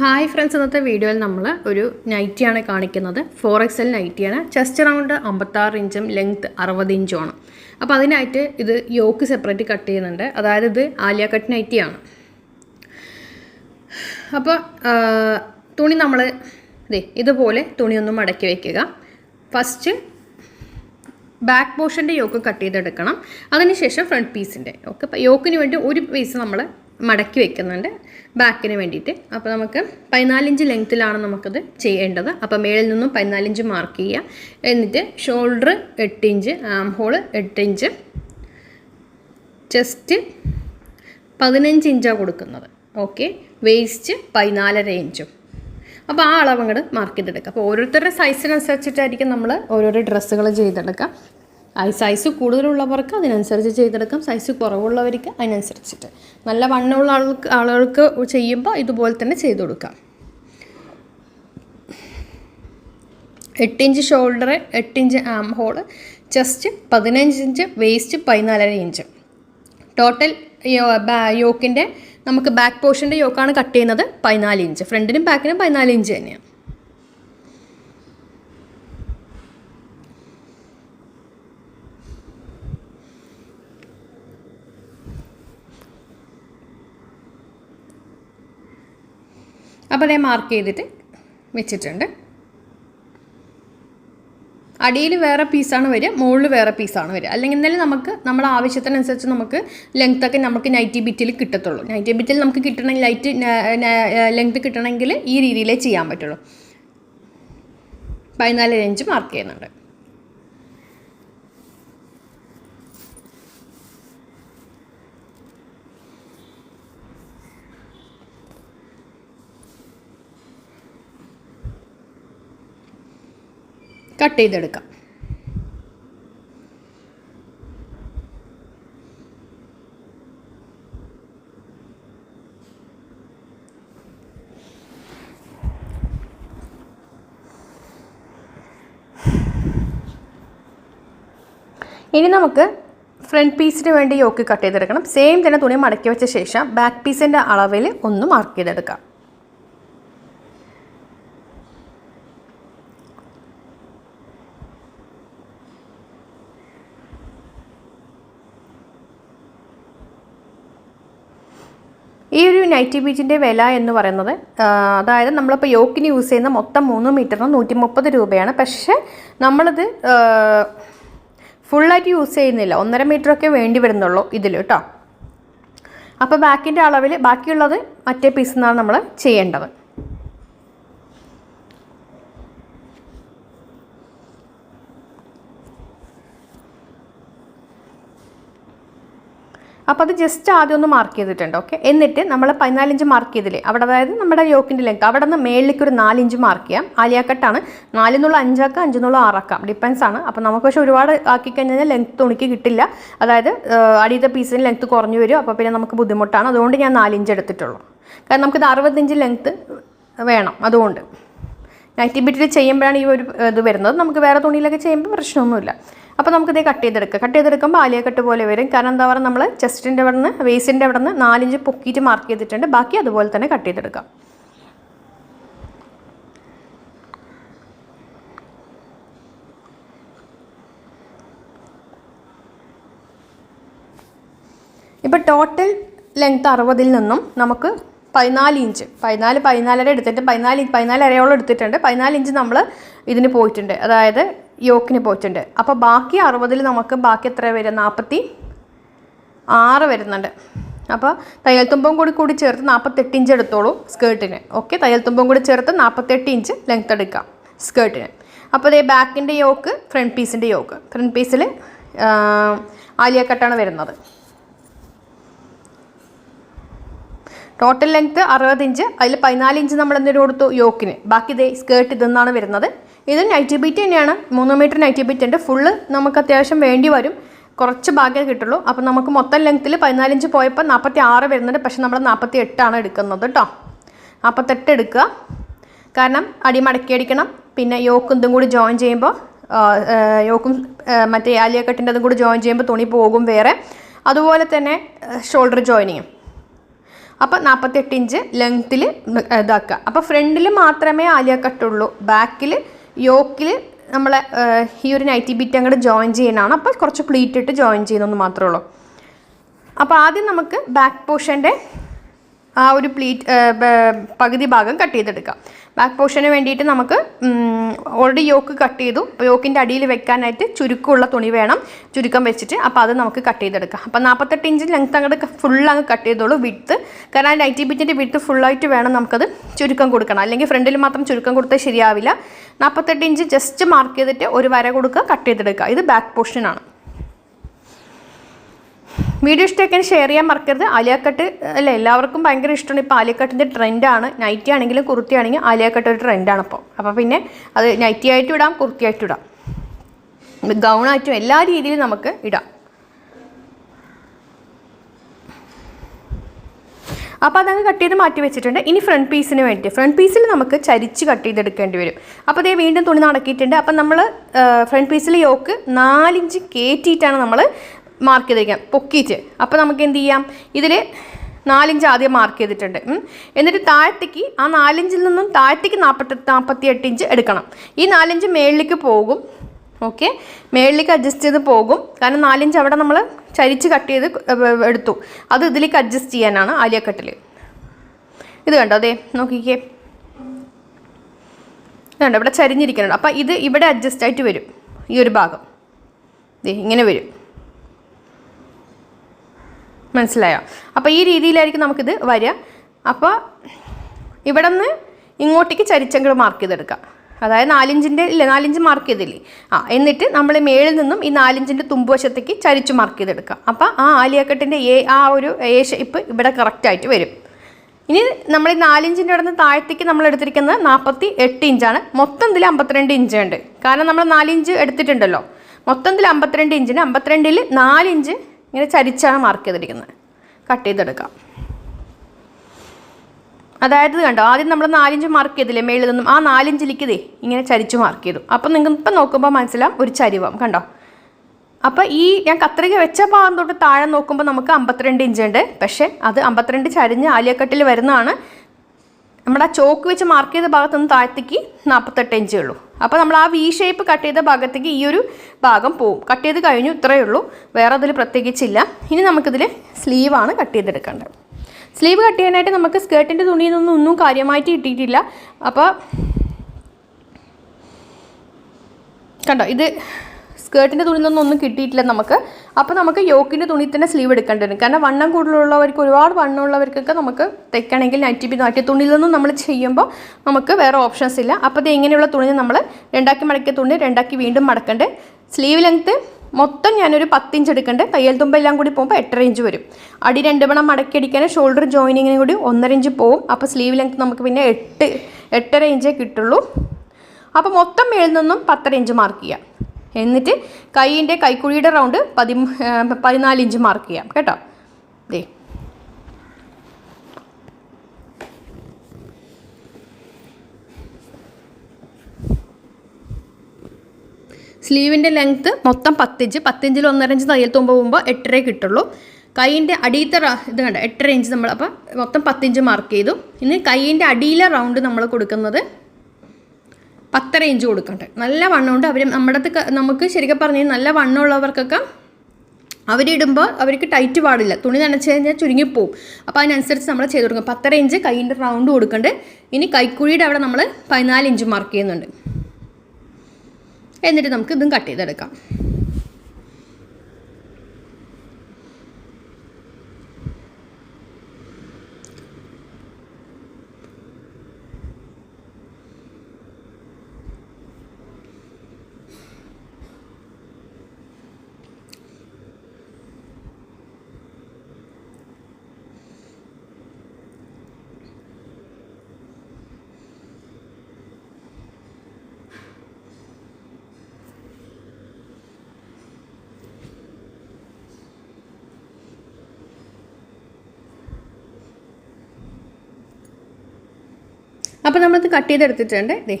Hi friends ഇന്നത്തെ വീഡിയോയിൽ നമ്മൾ ഒരു നൈറ്റിയാണ് കാണിക്കുന്നത്. ഫോർ എക്സ് എൽ നൈറ്റിയാണ് ചെസ്റ്റ് റൗണ്ട് അമ്പത്താറ് ഇഞ്ചും ലെങ്ത് അറുപത് ഇഞ്ചുമാണ്. അപ്പോൾ അതിനായിട്ട് ഇത് യോക്ക് സെപ്പറേറ്റ് കട്ട് ചെയ്യുന്നുണ്ട്. അതായത് ഇത് ആലിയ കട്ട് നൈറ്റിയാണ് അപ്പോൾ തുണി നമ്മൾ ദേ ഇതുപോലെ തുണി ഒന്ന് മടക്കി വയ്ക്കുക ഫസ്റ്റ് ബാക്ക് പോർഷന്റെ യോക്ക് കട്ട് ചെയ്തെടുക്കണം. അതിനുശേഷം ഫ്രണ്ട് പീസിന്റെ ഓക്കെ അപ്പോൾ യോക്കിന് വേണ്ടി ഒരു പീസ് നമ്മൾ മടക്കി വെക്കുന്നുണ്ട് ബാക്കിന് വേണ്ടിയിട്ട്. അപ്പോൾ നമുക്ക് പതിനാലിഞ്ച് ലെങ്ത്തിലാണ് നമുക്കത് ചെയ്യേണ്ടത്. അപ്പോൾ മേളിൽ നിന്നും പതിനാലിഞ്ച് മാർക്ക് ചെയ്യുക. എന്നിട്ട് ഷോൾഡർ എട്ട് ഇഞ്ച് ആം ഹോൾ എട്ട് ഇഞ്ച് ചെസ്റ്റ് പതിനഞ്ച് ഇഞ്ചാണ് കൊടുക്കുന്നത്. ഓക്കെ വേസ്റ്റ് പതിനാലര ഇഞ്ചും. അപ്പോൾ ആ അളവ് അങ്ങോട്ട് മാർക്ക് ചെയ്തെടുക്കുക. അപ്പോൾ ഓരോരുത്തരുടെ സൈസിനനുസരിച്ചിട്ടായിരിക്കും നമ്മൾ ഓരോരോ ഡ്രസ്സുകൾ ചെയ്തെടുക്കുക. സൈസ് കൂടുതലുള്ളവർക്ക് അതിനനുസരിച്ച് ചെയ്തെടുക്കാം. സൈസ് കുറവുള്ളവർക്ക് അതിനനുസരിച്ചിട്ട്. നല്ല വണ്ണമുള്ള ആൾക്ക് ആളുകൾക്ക് ചെയ്യുമ്പോൾ ഇതുപോലെ തന്നെ ചെയ്ത് കൊടുക്കാം. എട്ട് ഇഞ്ച് ഷോൾഡർ എട്ട് ഇഞ്ച് ആം ഹോൾ ചെസ്റ്റ് പതിനഞ്ച് ഇഞ്ച് വേസ്റ്റ് പതിനാലര ഇഞ്ച് ടോട്ടൽ യോക്കിന്റെ നമുക്ക് ബാക്ക് പോർഷന്റെ യോക്കാണ് കട്ട് ചെയ്യുന്നത് പതിനാല് ഇഞ്ച് ഫ്രണ്ടിനും ബാക്കിനും പതിനാല് ഇഞ്ച് തന്നെയാണ് അപ്പോൾ അതേ മാർക്ക് ചെയ്തിട്ട് വെച്ചിട്ടുണ്ട്. അടിയിൽ വേറെ പീസാണ് വരിക മുകളിൽ വേറെ പീസാണ് വരിക. അല്ലെങ്കിൽ എന്നാലും നമുക്ക് നമ്മുടെ ആവശ്യത്തിനനുസരിച്ച് നമുക്ക് ലെങ്ത് ഒക്കെ നമുക്ക് നൈറ്റി ബിറ്റിൽ കിട്ടത്തുള്ളൂ. നൈറ്റി ബിറ്റിൽ നമുക്ക് കിട്ടണമെങ്കിൽ ലൈറ്റ് ലെങ്ത് കിട്ടണമെങ്കിൽ ഈ രീതിയിലേ ചെയ്യാൻ പറ്റുള്ളൂ. പതിനാല് ഇഞ്ച് മാർക്ക് ചെയ്യുന്നുണ്ട്. കട്ട് ചെയ്തെടുക്കാം. ഇനി നമുക്ക് ഫ്രണ്ട് പീസിന് വേണ്ടി യോക്ക് കട്ട് ചെയ്തെടുക്കണം. സെയിം തന്നെ തുണി മടക്കി വെച്ച ശേഷം ബാക്ക് പീസിന്റെ അളവിൽ ഒന്ന് മാർക്ക് ചെയ്തെടുക്കാം. ഈ ഒരു നൈറ്റി ബീച്ചിന്റെ വില എന്ന് പറയുന്നത് അതായത് നമ്മളിപ്പോൾ യോക്കിന് യൂസ് ചെയ്യുന്ന മൊത്തം മൂന്ന് മീറ്ററിന് നൂറ്റി മുപ്പത് രൂപയാണ്. പക്ഷേ നമ്മളിത് ഫുള്ളായിട്ട് യൂസ് ചെയ്യുന്നില്ല. ഒന്നര മീറ്ററൊക്കെ വേണ്ടി വരുന്നുള്ളൂ ഇതിൽ കേട്ടോ അപ്പോൾ ബാക്കിന്റെ അളവിൽ ബാക്കിയുള്ളത് മറ്റേ പീസിൽ നിന്നാണ് നമ്മൾ ചെയ്യേണ്ടത്. അപ്പോൾ അത് ജസ്റ്റ് ആദ്യം ഒന്ന് മാർക്ക് ചെയ്തിട്ടുണ്ട് ഓക്കെ എന്നിട്ട് നമ്മൾ പതിനാലിഞ്ച് മാർക്ക് ചെയ്തില്ലേ? അവിടെ അതായത് നമ്മുടെ യോക്കിന്റെ ലെങ്ത് അവിടെ നിന്ന് മേളിലേക്ക് ഒരു നാലിഞ്ച് മാർക്ക് ചെയ്യാം. ആലിയാക്കട്ടാണ്. നാലിന്നുള്ള അഞ്ചാക്കാം അഞ്ചെന്നുള്ള ആറാക്കാം. ഡിപ്പെൻസ് ആണ്. അപ്പോൾ നമുക്ക് പക്ഷേ ഒരുപാട് ആക്കി കഴിഞ്ഞാൽ ലെങ്ത് തുണിക്ക് കിട്ടില്ല. അതായത് അടിയത്തെ പീസിന് ലെങ്ത് കുറഞ്ഞു വരും. അപ്പോൾ പിന്നെ നമുക്ക് ബുദ്ധിമുട്ടാണ്. അതുകൊണ്ട് ഞാൻ നാലിഞ്ച് എടുത്തിട്ടുള്ളൂ. കാരണം നമുക്കിത് അറുപത്തഞ്ച് ലെങ്ത് വേണം. അതുകൊണ്ട്. നൈറ്റി ബിറ്റിൽ ചെയ്യുമ്പോഴാണ് ഈ ഒരു ഇത് വരുന്നത്. നമുക്ക് വേറെ തുണിയിലൊക്കെ ചെയ്യുമ്പോൾ പ്രശ്നമൊന്നുമില്ല. അപ്പോൾ നമുക്കിത് കട്ട് ചെയ്തെടുക്കാം. കട്ട് ചെയ്തെടുക്കുമ്പോൾ ആലിയ കട്ട് പോലെ വരും. കാരണം എന്താ പറയുക നമ്മൾ ചെസ്റ്റിന്റെ അവിടെ നിന്ന് വേസ്റ്റിന്റെ അവിടെ നിന്ന് നാലിഞ്ച് പൊക്കിയിട്ട് മാർക്ക് ചെയ്തിട്ടുണ്ട്. ബാക്കി അതുപോലെ തന്നെ കട്ട് ചെയ്തെടുക്കാം. ഇപ്പോൾ ടോട്ടൽ ലെങ്ത് അറുപതിൽ നിന്നും നമുക്ക് പതിനാല് ഇഞ്ച് പതിനാല് പതിനാലര എടുത്തിട്ട് പതിനാല് പതിനാലരയോളം പതിനാല് എടുത്തിട്ടുണ്ട്. പതിനാല് ഇഞ്ച് നമ്മൾ ഇതിന് പോയിട്ടുണ്ട്. അതായത് യോക്കിന് പോയിട്ടുണ്ട്. അപ്പോൾ ബാക്കി അറുപതിൽ നമുക്ക് ബാക്കി എത്ര വരും നാൽപ്പത്തി ആറ് വരുന്നുണ്ട്. അപ്പോൾ തയ്യൽ തുമ്പം കൂടി കൂടി ചേർത്ത് നാൽപ്പത്തെട്ട് ഇഞ്ച് എടുത്തോളൂ സ്കേർട്ടിന്. ഓക്കെ തയ്യൽ തുമ്പം കൂടി ചേർത്ത് നാൽപ്പത്തെട്ട് ഇഞ്ച് ലെങ്ത് എടുക്കാം സ്കേർട്ടിന്. അപ്പോൾ ഇതേ ബാക്കിന്റെ യോക്ക് ഫ്രണ്ട് പീസിന്റെ യോക്ക്. ഫ്രണ്ട് പീസിൽ ആലിയ കട്ടാണ് വരുന്നത്. ടോട്ടൽ ലെങ്ത്ത് അറുപത് ഇഞ്ച്. അതിൽ പതിനാല് ഇഞ്ച് നമ്മൾ എന്തിനു കൊടുത്തു യോക്കിന്. ബാക്കി ഇതേ സ്കേർട്ട് ഇതെന്നാണ് വരുന്നത്. ഇത് നൈറ്റി ബീറ്റ് തന്നെയാണ്. മൂന്ന് മീറ്റർ നൈറ്റി ബീറ്റ് ഉണ്ട്. ഫുള്ള് നമുക്ക് അത്യാവശ്യം വേണ്ടി വരും. കുറച്ച് ഭാഗ്യം കിട്ടുള്ളൂ. അപ്പോൾ നമുക്ക് മൊത്തം ലെങ്ത്തിൽ പതിനാലിഞ്ച് പോയപ്പോൾ നാൽപ്പത്തി ആറ് വരുന്നുണ്ട്. പക്ഷെ നമ്മൾ നാൽപ്പത്തി എട്ടാണ് എടുക്കുന്നത് കേട്ടോ നാൽപ്പത്തെട്ട് എടുക്കുക. കാരണം അടി മടക്കി അടിക്കണം. പിന്നെ യോക്കും ഇതും കൂടി ജോയിൻ ചെയ്യുമ്പോൾ യോക്കും മറ്റേ ആലിയ കട്ടിന്റെ അതും കൂടി ജോയിൻ ചെയ്യുമ്പോൾ തുണി പോകും വേറെ. അതുപോലെ തന്നെ ഷോൾഡർ ജോയിനിങ്ങും അപ്പോൾ നാൽപ്പത്തെട്ട് ഇഞ്ച് ലെങ്ത്തിൽ ഇതാക്കുക. അപ്പോൾ ഫ്രണ്ടിൽ മാത്രമേ ആലിയ കട്ടുള്ളൂ ബാക്കിൽ യോക്കിൽ നമ്മൾ ഈ ഒരു നൈറ്റി ബിറ്റ് അങ്ങോട്ട് ജോയിൻ ചെയ്യണമാണ് അപ്പോൾ കുറച്ച് പ്ലീറ്റ് ഇട്ട് ജോയിൻ ചെയ്യുന്നതെന്ന് മാത്രമേ ഉള്ളൂ. അപ്പോൾ ആദ്യം നമുക്ക് ബാക്ക് പോർഷന്റെ ആ ഒരു പ്ലീറ്റ് പകുതി ഭാഗം കട്ട് ചെയ്തെടുക്കാം. ബാക്ക് പോർഷന് വേണ്ടിയിട്ട് നമുക്ക് ഓൾറെഡി യോക്ക് കട്ട് ചെയ്തു. യോക്കിന്റെ അടിയിൽ വെക്കാനായിട്ട് ചുരുക്കമുള്ള തുണി വേണം. ചുരുക്കം വെച്ചിട്ട് അപ്പോൾ അത് നമുക്ക് കട്ട് ചെയ്തെടുക്കാം. അപ്പോൾ നാൽപ്പത്തെട്ട് ഇഞ്ച് ലെങ്ത് അങ്ങോട്ട് ഫുൾ അങ്ങ് കട്ട് ചെയ്തോളൂ വിട്ത്ത് കാരണം നൈറ്റി ബിറ്റിന്റെ വിട്ത്ത് ഫുള്ളായിട്ട് വേണം നമുക്കത് ചുരുക്കം കൊടുക്കണം. അല്ലെങ്കിൽ ഫ്രണ്ടിൽ മാത്രം ചുരുക്കം കൊടുത്താൽ ശരിയാവില്ല. നാൽപ്പത്തെട്ട് ഇഞ്ച് ജസ്റ്റ് മാർക്ക് ചെയ്തിട്ട് ഒരു വര കൊടുക്കുക കട്ട് ചെയ്തെടുക്കുക. ഇത് ബാക്ക് പോർഷനാണ് വീഡിയോ ഇഷ്ടമൊക്കെ ഷെയർ ചെയ്യാൻ മറക്കരുത്. ആലിയാക്കട്ട് അല്ലേ എല്ലാവർക്കും ഭയങ്കര ഇഷ്ടമാണ്. ഇപ്പോൾ ആലിയാക്കട്ടിന്റെ ട്രെൻഡാണ് നൈറ്റി ആണെങ്കിലും കുർത്തി ആണെങ്കിലും ആലിയാക്കട്ട് ഒരു ട്രെൻഡാണ് അപ്പോൾ അപ്പോൾ പിന്നെ അത് നൈറ്റി ആയിട്ട് ഇടാം കുർത്തി ആയിട്ട് ഇടാം. ഗൗണായിട്ടും എല്ലാ രീതിയിലും നമുക്ക് ഇടാം. അപ്പോൾ അതങ്ങ് കട്ട് ചെയ്ത് മാറ്റി വെച്ചിട്ടുണ്ട്. ഇനി ഫ്രണ്ട് പീസിന് വേണ്ടി ഫ്രണ്ട് പീസിൽ നമുക്ക് ചരിച്ച് കട്ട് ചെയ്തെടുക്കേണ്ടി വരും. അപ്പോൾ അതേ വീണ്ടും തുണി നടക്കിയിട്ടുണ്ട്. അപ്പം നമ്മൾ ഫ്രണ്ട് പീസിൽ യോക്ക് നാലിഞ്ച് കയറ്റിയിട്ടാണ് നമ്മൾ മാർക്ക് ചെയ്തിരിക്കാം. പൊക്കിയിട്ട് അപ്പോൾ നമുക്ക് എന്ത് ചെയ്യാം? ഇതിൽ നാലിഞ്ച് ആദ്യം മാർക്ക് ചെയ്തിട്ടുണ്ട്. എന്നിട്ട് താഴത്തേക്ക് ആ നാലിഞ്ചിൽ നിന്നും താഴത്തേക്ക് നാൽപ്പത്തി നാൽപ്പത്തി എട്ട് ഇഞ്ച് എടുക്കണം. ഈ നാലിഞ്ച് മേളിലേക്ക് പോകും. ഓക്കെ? മേളിലേക്ക് അഡ്ജസ്റ്റ് ചെയ്ത് പോകും. കാരണം നാലിഞ്ച് അവിടെ നമ്മൾ ചരിച്ച് കട്ട് ചെയ്ത് എടുത്തു. അത് ഇതിലേക്ക് അഡ്ജസ്റ്റ് ചെയ്യാനാണ് ആലിയക്കട്ടിൽ ഇത് കണ്ടോ? അതെ നോക്കിക്കേ. കണ്ടോ? ഇവിടെ ചരിഞ്ഞിരിക്കുന്നുണ്ട്. അപ്പം ഇത് ഇവിടെ അഡ്ജസ്റ്റ് ആയിട്ട് വരും. ഈ ഒരു ഭാഗം. ഇങ്ങനെ വരും. മനസ്സിലായോ? അപ്പോൾ ഈ രീതിയിലായിരിക്കും നമുക്കിത് വരിക. അപ്പോൾ ഇവിടെ നിന്ന് ഇങ്ങോട്ടേക്ക് ചരിച്ചങ്ങൾ മാർക്ക് ചെയ്തെടുക്കാം. അതായത് നാലിഞ്ചിന്റെ ഇല്ല നാലിഞ്ച് മാർക്ക് ചെയ്തില്ലേ? ആ എന്നിട്ട് നമ്മൾ മേളിൽ നിന്നും ഈ നാലിഞ്ചിന്റെ തുമ്പുവശത്തേക്ക് ചരിച്ച് മാർക്ക് ചെയ്തെടുക്കാം. അപ്പോൾ ആ ആലിയക്കെട്ടിന്റെ എ ആ ഒരു എ ഷേപ്പ് ഇവിടെ കറക്റ്റായിട്ട് വരും. ഇനി നമ്മൾ ഈ നാലിഞ്ചിന്റെ അവിടെ നിന്ന് താഴത്തേക്ക് നമ്മൾ എടുത്തിരിക്കുന്നത് നാൽപ്പത്തി എട്ട് ഇഞ്ചാണ്. മൊത്തം ഇതിൽ അമ്പത്തിരണ്ട് ഇഞ്ച് ഉണ്ട്. കാരണം നമ്മൾ നാലിഞ്ച് എടുത്തിട്ടുണ്ടല്ലോ. മൊത്തത്തിൽ അമ്പത്തിരണ്ട് ഇഞ്ചിന് അമ്പത്തിരണ്ടിൽ നാലിഞ്ച് ഇങ്ങനെ ചരിച്ചാണ് മാർക്ക് ചെയ്തിരിക്കുന്നത്. കട്ട് ചെയ്തെടുക്കാം. അതായത് കണ്ടോ ആദ്യം നമ്മൾ നാലിഞ്ച് മാർക്ക് ചെയ്തില്ലേ മേളിൽ നിന്നും? ആ നാലിഞ്ചിലേക്ക് ഇതേ ഇങ്ങനെ ചരിച്ച് മാർക്ക് ചെയ്തു. അപ്പം നിങ്ങൾ ഇപ്പം നോക്കുമ്പോൾ മനസ്സിലാവും ഒരു ചരിവം കണ്ടോ? അപ്പോൾ ഈ ഞാൻ കത്രിക വെച്ച ഭാഗം തൊട്ട് താഴെ നോക്കുമ്പോൾ നമുക്ക് അമ്പത്തിരണ്ട് ഇഞ്ച് ഉണ്ട്. പക്ഷേ അത് അമ്പത്തിരണ്ട് ചരിഞ്ഞ് ആലിയക്കട്ടിൽ വരുന്നതാണ്. നമ്മുടെ ആ ചോക്ക് വെച്ച് മാർക്ക് ചെയ്ത ഭാഗത്ത് നിന്ന് താഴത്തേക്ക് നാൽപ്പത്തെട്ട് ഇഞ്ചേ ഉള്ളൂ. അപ്പോൾ നമ്മൾ ആ വി ഷേപ്പ് കട്ട് ചെയ്ത ഭാഗത്തേക്ക് ഈ ഒരു ഭാഗം പോവും. കട്ട് ചെയ്ത് കഴിഞ്ഞു ഇത്രയേ ഉള്ളൂ. വേറെ അതിൽ പ്രത്യേകിച്ചില്ല. ഇനി നമുക്കിതിൽ സ്ലീവാണ് കട്ട് ചെയ്തെടുക്കേണ്ടത്. സ്ലീവ് കട്ട് ചെയ്യാനായിട്ട് നമുക്ക് സ്കേർട്ടിന്റെ തുണിയിൽ നിന്നും ഒന്നും കാര്യമായിട്ട് കിട്ടിയിട്ടില്ല അപ്പോൾ കണ്ടോ ഇത് സ്കേർട്ടിന്റെ തുണി നിന്നൊന്നും ഒന്നും കിട്ടിയിട്ടില്ല നമുക്ക്. അപ്പോൾ നമുക്ക് യോക്കിന്റെ തുണി തന്നെ സ്ലീവ് എടുക്കേണ്ടി വരും. കാരണം വണ്ണം കൂടുതലുള്ളവർക്ക് ഒരുപാട് വണ്ണമുള്ളവർക്കൊക്കെ നമുക്ക് തെക്കണമെങ്കിൽ നൈറ്റി ബി നാട്ടിയ തുണിയിൽ നിന്നും നമ്മൾ ചെയ്യുമ്പോൾ നമുക്ക് വേറെ ഓപ്ഷൻസ് ഇല്ല. അപ്പോൾ ഇത് ഇങ്ങനെയുള്ള തുണി നമ്മൾ രണ്ടാക്കി മടക്കിയ തുണി രണ്ടാക്കി വീണ്ടും മടക്കണ്ട്. സ്ലീവ് ലെങ്ത്ത് മൊത്തം ഞാനൊരു പത്തിഞ്ച് എടുക്കണ്ടേ. തയ്യൽ തുമ്പെല്ലാം കൂടി പോകുമ്പോൾ എട്ടര ഇഞ്ച് വരും. അടി രണ്ട് പണം മടക്കി അടിക്കാൻ ഷോൾഡർ ജോയിനിങ്ങിന് കൂടി ഒന്നര ഇഞ്ച് പോവും. അപ്പോൾ സ്ലീവ് ലെങ്ത്ത് നമുക്ക് പിന്നെ എട്ട് എട്ടര ഇഞ്ചേ കിട്ടുള്ളൂ. അപ്പോൾ മൊത്തം മേളിൽ നിന്നും പത്തര ഇഞ്ച് മാർക്ക് ചെയ്യാം. എന്നിട്ട് കൈയിന്റെ കൈക്കുഴിയുടെ റൗണ്ട് പതി പതിനാല് ഇഞ്ച് മാർക്ക് ചെയ്യാം. കേട്ടോ? ദേ. സ്ലീവിന്റെ ലെങ്ത്ത് മൊത്തം പത്തിഞ്ച് പത്തിഞ്ചിൽ ഒന്നര ഇഞ്ച് തയ്യൽ തുമ്പ് പോകുമ്പോൾ എട്ടരേ കിട്ടുള്ളൂ. കൈയിന്റെ അടിയത്തെ ഇത് കണ്ട? എട്ടര ഇഞ്ച് നമ്മൾ അപ്പം മൊത്തം പത്തിഞ്ച് മാർക്ക് ചെയ്തു. ഇനി കൈയിന്റെ അടിയിലെ റൗണ്ട് നമ്മൾ കൊടുക്കുന്നത് പത്തര ഇഞ്ച് കൊടുക്കട്ടെ. നല്ല വണ്ണമുണ്ട്. അവർ നമ്മുടെ നമുക്ക് ശരിക്കും പറഞ്ഞു നല്ല വണ്ണമുള്ളവർക്കൊക്കെ അവരിടുമ്പോൾ അവർക്ക് ടൈറ്റ് പാടില്ല. തുണി നനച്ച് കഴിഞ്ഞാൽ ചുരുങ്ങിപ്പോവും. അപ്പോൾ അതിനനുസരിച്ച് നമ്മൾ ചെയ്ത് കൊടുക്കും. പത്തര ഇഞ്ച് കൈയിന്റെ റൗണ്ട് കൊടുക്കണ്ട്. ഇനി കൈക്കുഴിയുടെ അവിടെ നമ്മൾ പതിനാല് ഇഞ്ച് മാർക്ക് ചെയ്യുന്നുണ്ട്. എന്നിട്ട് നമുക്ക് ഇതും കട്ട് ചെയ്തെടുക്കാം. അപ്പോൾ നമ്മളിത് കട്ട് ചെയ്തെടുത്തിട്ടുണ്ട്. ദേ.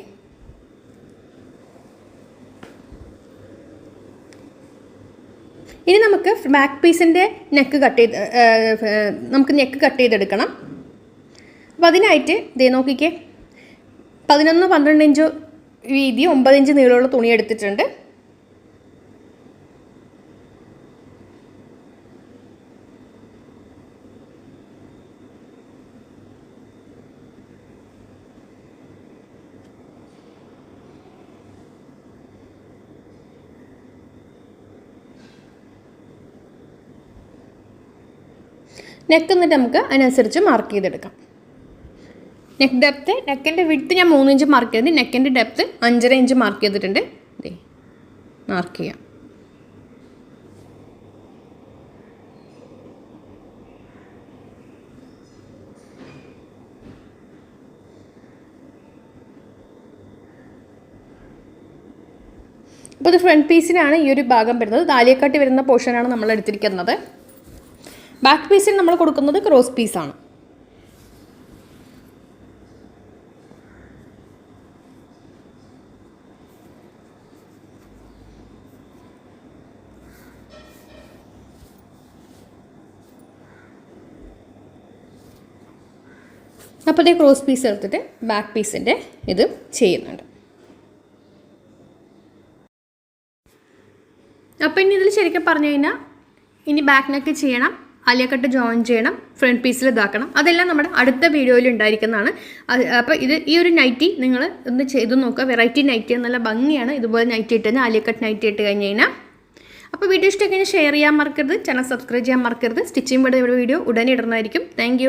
ഇനി നമുക്ക് ബാക്ക് പീസിന്റെ നെക്ക് കട്ട് ചെയ്ത് നമുക്ക് നെക്ക് കട്ട് ചെയ്തെടുക്കണം. അപ്പോൾ അതിനായിട്ട് ഇതേ നോക്കിക്കേ. പതിനൊന്ന് പന്ത്രണ്ട് ഇഞ്ച് വീതി ഒമ്പത് ഇഞ്ച് നീളമുള്ള തുണി എടുത്തിട്ടുണ്ട്. നെക്ക് എന്നിട്ട് നമുക്ക് അതിനനുസരിച്ച് മാർക്ക് ചെയ്തെടുക്കാം. നെക്ക് ഡെപ്ത്ത് നെക്കിന്റെ വിഡ്ത്ത് ഞാൻ മൂന്ന് ഇഞ്ച് മാർക്ക് ചെയ്തിട്ടുണ്ട്. നെക്കിന്റെ ഡെപ്ത്ത് അഞ്ചര ഇഞ്ച് മാർക്ക് ചെയ്തിട്ടുണ്ട്. ദേ മാർക്ക് ചെയ്യാം. അപ്പോൾ ഇത് ഫ്രണ്ട് പീസിനാണ് ഈ ഒരു ഭാഗം വരുന്നത്. താലിയക്കാട്ടി വരുന്ന പോർഷനാണ് നമ്മൾ എടുത്തിരിക്കുന്നത്. ബാക്ക് പീസിന് നമ്മൾ കൊടുക്കുന്നത് ക്രോസ് പീസാണ് അപ്പോൾ ഇതേ ക്രോസ് പീസ് എടുത്തിട്ട് ബാക്ക് പീസിന്റെ ഇത് ചെയ്യുന്നുണ്ട്. അപ്പോൾ ഇനി ഇതിൽ ശരിക്കും പറഞ്ഞു കഴിഞ്ഞാൽ ഇനി ബാക്ക് നെക്ക് ചെയ്യണം. അലിയക്കട്ട് ജോയിൻ ചെയ്യണം ഫ്രണ്ട് പീസിൽ ഇതാക്കണം. അതെല്ലാം നമ്മുടെ അടുത്ത വീഡിയോയിൽ ഉണ്ടായിരിക്കുന്നതാണ്. അപ്പോൾ ഇത് ഈ ഒരു നൈറ്റി നിങ്ങൾ ഒന്ന് ചെയ്ത് നോക്കുക. വെറൈറ്റി നൈറ്റി നല്ല ഭംഗിയാണ്. ഇതുപോലെ നൈറ്റി ഇട്ട് കഴിഞ്ഞാൽ അലിയക്കട്ട് നൈറ്റി ഇട്ട് കഴിഞ്ഞ് കഴിഞ്ഞാൽ. അപ്പോൾ വീഡിയോ ഇഷ്ടമൊക്കെ ഷെയർ ചെയ്യാൻ മറക്കരുത്. ചാനൽ സബ്സ്ക്രൈബ് ചെയ്യാൻ മറക്കരുത്. സ്റ്റിച്ചിങ് വീഡിയോ ഉടനെ ഇടുന്നതായിരിക്കും. താങ്ക്